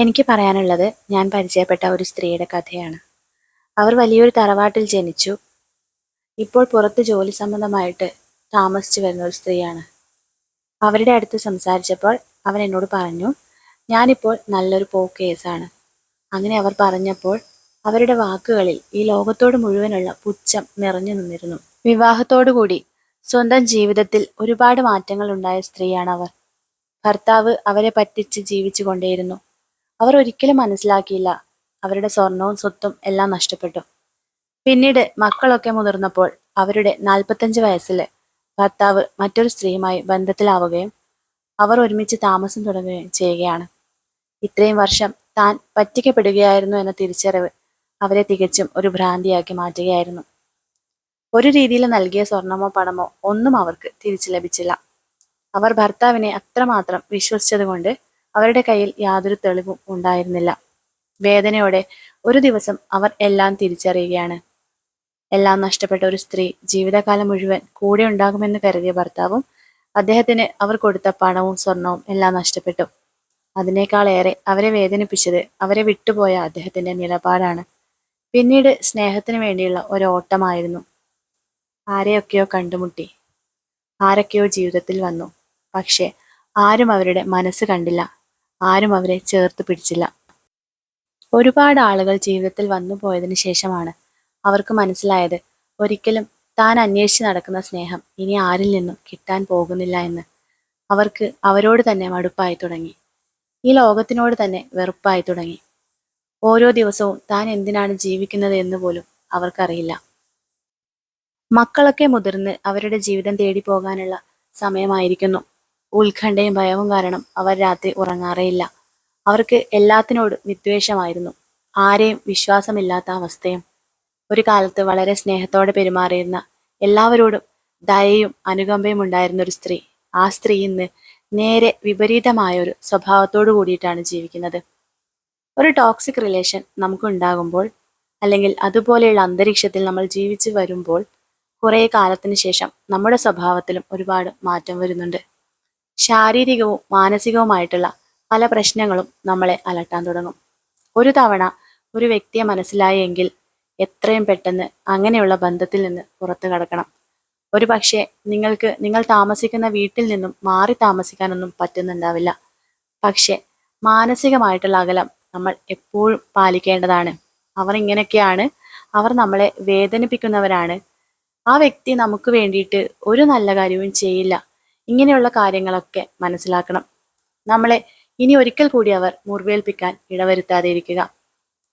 എനിക്ക് പറയാനുള്ളത് ഞാൻ പരിചയപ്പെട്ട ഒരു സ്ത്രീയുടെ കഥയാണ്. അവർ വലിയൊരു തറവാട്ടിൽ ജനിച്ചു. ഇപ്പോൾ പുറത്ത് ജോലി സംബന്ധമായിട്ട് താമസിച്ചു വരുന്ന ഒരു സ്ത്രീയാണ്. അവരുടെ അടുത്ത് സംസാരിച്ചപ്പോൾ അവൻ എന്നോട് പറഞ്ഞു ഞാനിപ്പോൾ നല്ലൊരു പോ കേസാണ്. അങ്ങനെ അവർ പറഞ്ഞപ്പോൾ അവരുടെ വാക്കുകളിൽ ഈ ലോകത്തോട് മുഴുവനുള്ള പുച്ഛം നിറഞ്ഞു നിന്നിരുന്നു. വിവാഹത്തോടുകൂടി സ്വന്തം ജീവിതത്തിൽ ഒരുപാട് മാറ്റങ്ങൾ ഉണ്ടായ സ്ത്രീയാണ് അവർ. ഭർത്താവ് അവരെ പറ്റിച്ച് ജീവിച്ചു കൊണ്ടേയിരുന്നു. അവർ ഒരിക്കലും മനസ്സിലാക്കിയില്ല. അവരുടെ സ്വർണവും സ്വത്തും എല്ലാം നഷ്ടപ്പെട്ടു. പിന്നീട് മക്കളൊക്കെ മുതിർന്നപ്പോൾ അവരുടെ നാൽപ്പത്തഞ്ച് വയസ്സിൽ ഭർത്താവ് മറ്റൊരു സ്ത്രീയുമായി ബന്ധത്തിലാവുകയും അവർ ഒരുമിച്ച് താമസം തുടങ്ങുകയും ചെയ്യുകയാണ്. ഇത്രയും വർഷം താൻ പറ്റിക്കപ്പെടുകയായിരുന്നു എന്ന തിരിച്ചറിവ് അവരെ തികച്ചും ഒരു ഭ്രാന്തിയാക്കി മാറ്റുകയായിരുന്നു. ഒരു രീതിയിൽ നൽകിയ സ്വർണമോ പണമോ ഒന്നും അവർക്ക് തിരിച്ചു ലഭിച്ചില്ല. അവർ ഭർത്താവിനെ അത്രമാത്രം വിശ്വസിച്ചതുകൊണ്ട് അവരുടെ കയ്യിൽ യാതൊരു തെളിവും ഉണ്ടായിരുന്നില്ല. വേദനയോടെ ഒരു ദിവസം അവർ എല്ലാം തിരിച്ചറിയുകയാണ്. എല്ലാം നഷ്ടപ്പെട്ട ഒരു സ്ത്രീ ജീവിതകാലം മുഴുവൻ കൂടെ ഉണ്ടാകുമെന്ന് കരുതിയ ഭർത്താവും അദ്ദേഹത്തിന് അവർ കൊടുത്ത പണവും സ്വർണവും എല്ലാം നഷ്ടപ്പെട്ടു. അതിനേക്കാളേറെ അവരെ വേദനിപ്പിച്ചത് അവരെ വിട്ടുപോയ അദ്ദേഹത്തിന്റെ നിലപാടാണ്. പിന്നീട് സ്നേഹത്തിന് വേണ്ടിയുള്ള ഒരു ഓട്ടമായിരുന്നു. ആരെയൊക്കെയോ കണ്ടുമുട്ടി. ആരൊക്കെയോ ജീവിതത്തിൽ വന്നു. പക്ഷെ ആരും അവരുടെ മനസ്സ് കണ്ടില്ല. ആരും അവരെ ചേർത്ത് പിടിച്ചില്ല. ഒരുപാട് ആളുകൾ ജീവിതത്തിൽ വന്നു പോയതിനു ശേഷമാണ് അവർക്ക് മനസ്സിലായത് ഒരിക്കലും താൻ അന്വേഷിച്ച് നടക്കുന്ന സ്നേഹം ഇനി ആരിൽ നിന്നും കിട്ടാൻ പോകുന്നില്ല എന്ന്. അവർക്ക് അവരോട് തന്നെ മടുപ്പായി തുടങ്ങി. ഈ ലോകത്തിനോട് തന്നെ വെറുപ്പായി തുടങ്ങി. ഓരോ ദിവസവും താൻ എന്തിനാണ് ജീവിക്കുന്നത് എന്ന് പോലും അവർക്കറിയില്ല. മക്കളൊക്കെ മുതിർന്ന് അവരുടെ ജീവിതം തേടി പോകാനുള്ള സമയമായിരിക്കുന്നു. ഉത്കണ്ഠയും ഭയവും കാരണം അവർ രാത്രി ഉറങ്ങാറേയില്ല. അവർക്ക് എല്ലാത്തിനോടും വിദ്വേഷമായിരുന്നു. ആരെയും വിശ്വാസമില്ലാത്ത അവസ്ഥയും. ഒരു കാലത്ത് വളരെ സ്നേഹത്തോടെ പെരുമാറിയിരുന്ന എല്ലാവരോടും ദയയും അനുകമ്പയും ഉണ്ടായിരുന്ന ഒരു സ്ത്രീ. ആ സ്ത്രീ ഇന്ന് നേരെ വിപരീതമായ ഒരു സ്വഭാവത്തോടു കൂടിയിട്ടാണ് ജീവിക്കുന്നത്. ഒരു ടോക്സിക് റിലേഷൻ നമുക്ക് ഉണ്ടാകുമ്പോൾ അല്ലെങ്കിൽ അതുപോലെയുള്ള അന്തരീക്ഷത്തിൽ നമ്മൾ ജീവിച്ചു വരുമ്പോൾ കുറേ കാലത്തിന് ശേഷം നമ്മുടെ സ്വഭാവത്തിലും ഒരുപാട് മാറ്റം വരുന്നുണ്ട്. ശാരീരികവും മാനസികവുമായിട്ടുള്ള പല പ്രശ്നങ്ങളും നമ്മളെ അലട്ടാൻ തുടങ്ങും. ഒരു തവണ ഒരു വ്യക്തിയെ മനസ്സിലായെങ്കിൽ എത്രയും പെട്ടെന്ന് അങ്ങനെയുള്ള ബന്ധത്തിൽ നിന്ന് പുറത്തു കടക്കണം. ഒരു പക്ഷേ നിങ്ങൾക്ക് നിങ്ങൾ താമസിക്കുന്ന വീട്ടിൽ നിന്നും മാറി താമസിക്കാനൊന്നും പറ്റുന്നുണ്ടാവില്ല. പക്ഷേ മാനസികമായിട്ടുള്ള അകലം നമ്മൾ എപ്പോഴും പാലിക്കേണ്ടതാണ്. അവർ ഇങ്ങനെയൊക്കെയാണ്. അവർ നമ്മളെ വേദനിപ്പിക്കുന്നവരാണ്. ആ വ്യക്തി നമുക്ക് വേണ്ടിയിട്ട് ഒരു നല്ല കാര്യവും ചെയ്യില്ല. ഇങ്ങനെയുള്ള കാര്യങ്ങളൊക്കെ മനസ്സിലാക്കണം. നമ്മളെ ഇനി ഒരിക്കൽ കൂടി അവർ മുറിവേൽപ്പിക്കാൻ ഇടവരുത്താതെ ഇരിക്കുക.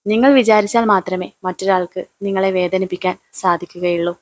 നിങ്ങൾ വിചാരിച്ചാൽ മാത്രമേ മറ്റൊരാൾക്ക് നിങ്ങളെ വേദനിപ്പിക്കാൻ സാധിക്കുകയുള്ളൂ.